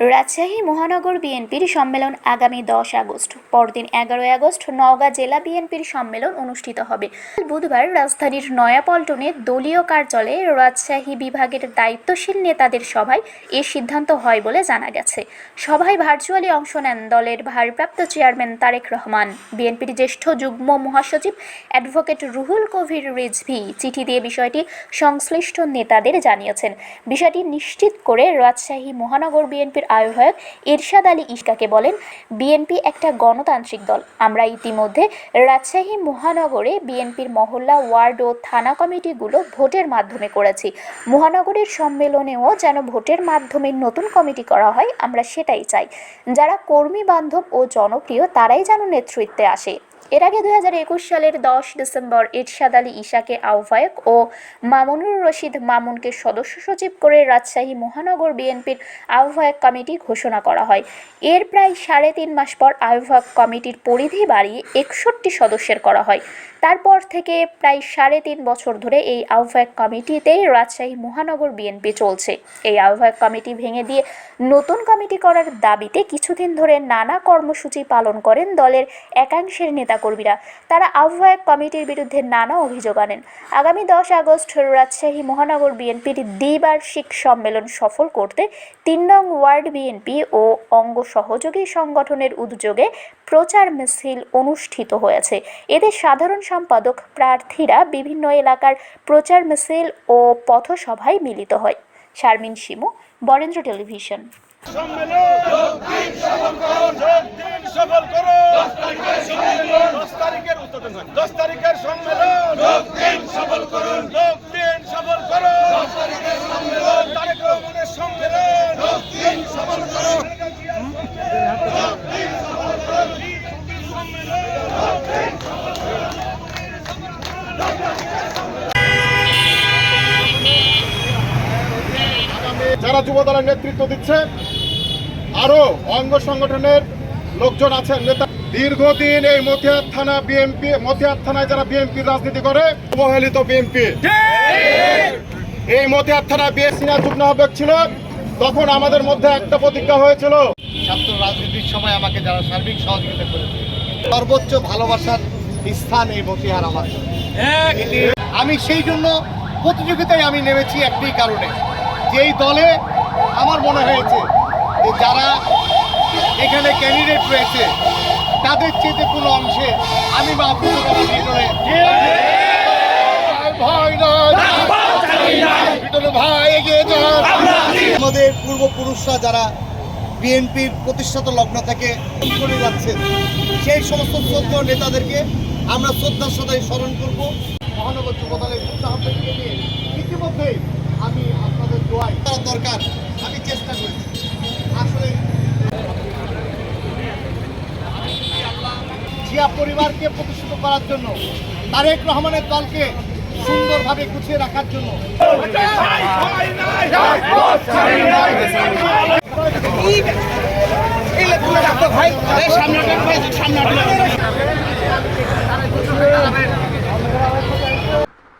রাজশাহী মহানগর বিএনপির সম্মেলন আগামী দশ আগস্ট। পরদিন এগারোই আগস্ট নওগাঁ জেলা বিএনপির সম্মেলন অনুষ্ঠিত হবে। বুধবার রাজধানীর নয়াপল্টনে দলীয় কার্যালয়ে রাজশাহী বিভাগের দায়িত্বশীল নেতাদের সভায় এ সিদ্ধান্ত হয় বলে জানা গেছে। সভায় ভার্চুয়ালি অংশ নেন দলের ভারপ্রাপ্ত চেয়ারম্যান তারেক রহমান। বিএনপির জ্যেষ্ঠ যুগ্ম মহাসচিব অ্যাডভোকেট রুহুল কবির রিজভি চিঠি দিয়ে বিষয়টি সংশ্লিষ্ট নেতাদের জানিয়েছেন। বিষয়টি নিশ্চিত করে রাজশাহী মহানগর বিএনপির আহ্বায়ক ইরশাদ আলী ইস্কাকে বলেন, বিএনপি একটা গণতান্ত্রিক দল। আমরা ইতিমধ্যে রাজশাহী মহানগরে বিএনপির মহল্লা, ওয়ার্ড ও থানা কমিটিগুলো ভোটের মাধ্যমে করেছি। মহানগরের সম্মেলনেও যেন ভোটের মাধ্যমে নতুন কমিটি করা হয়, আমরা সেটাই চাই। যারা কর্মী বান্ধব ও জনপ্রিয়, তারাই যেন নেতৃত্বে আসে। এর আগে দুই হাজার একুশ সালের দশ ডিসেম্বর ইরশাদ আলী ইশাকে আহ্বায়ক ও মামুনুর রশিদ মামুনকে সদস্য সচিব করে রাজশাহী মহানগর বিএনপির আহ্বায়ক কমিটি ঘোষণা করা হয়। এর প্রায় সাড়ে তিন মাস পর আহ্বায়ক কমিটির পরিধি বাড়িয়ে একষট্টি সদস্যের করা হয়। তারপর থেকে প্রায় সাড়ে তিন বছর ধরে এই আহ্বায়ক কমিটিতেই রাজশাহী মহানগর বিএনপি চলছে। এই আহ্বায়ক কমিটি ভেঙে দিয়ে নতুন কমিটি করার দাবিতে কিছুদিন ধরে নানা কর্মসূচি পালন করেন দলের একাংশের নেতাকর্মীরা। তারা আহ্বায়ক কমিটির বিরুদ্ধে নানা অভিযোগ আনেন। আগামী দশ আগস্ট রাজশাহী মহানগর বিএনপির দ্বিবার্ষিক সম্মেলন সফল করতে তিন নং ওয়ার্ড বিএনপি ও অঙ্গ সহযোগী সংগঠনের উদ্যোগে প্রচার মিছিল অনুষ্ঠিত হয়েছে। এতে সাধারণ সম্পাদক প্রার্থীরা বিভিন্ন এলাকার প্রচার মিছিল ও পথসভায় মিলিত হয়। শারমিন শিমু, বরেন্দ্র টেলিভিশন। দশ তারিখের উত্তর দেন ভাই। দশ তারিখের সম্মেলন সফল করুন লোক দিন সফল করো তারেক রহমানের সম্মেলন সফল করো যারা যুব দলের নেতৃত্ব দিচ্ছে। আরও অঙ্গ সংগঠনের লোকজন আছেন। নেতা দীর্ঘদিন এই মতিহার থানা বিএনপি মতিহার থানায় যারা বিএনপি রাজনীতি করে অবহেলিত বিএনপি এই মতিহার থানা বিএসসি না যুগ্ম আহ্বায়ক ছিল। তখন আমাদের মধ্যে একটা প্রতিজ্ঞা হয়েছিল। ছাত্র রাজনীতির সময় আমাকে যারা সার্বিক সহযোগিতা করেছে সর্বোচ্চ ভালোবাসার স্থান এই মতিহার আমার আমি সেই জন্য প্রতিযোগিতায় আমি নেমেছি একটি কারণে। যে এই দলে আমার মনে হয়েছে যে যারা এখানে ক্যান্ডিডেট রয়েছে তাদের চেয়ে কোনো অংশে আমি মাহফুজ ভয় নয় বিটলু ভাই এগিয়ে আমাদের পূর্বপুরুষরা যারা বিএনপির প্রতিষ্ঠাতা লগ্ন থেকে করে যাচ্ছেন সেই সমস্ত শ্রদ্ধ নেতাদেরকে আমরা শ্রদ্ধার সাথে স্মরণ করব। মহানগর যুব দলের ইতিমধ্যেই আমি দরকার আমি চেষ্টা করেছি আসলে জিয়া পরিবারকে প্রতিষ্ঠিত করার জন্য তারেক রহমানের দলকে সুন্দরভাবে গুছিয়ে রাখার জন্য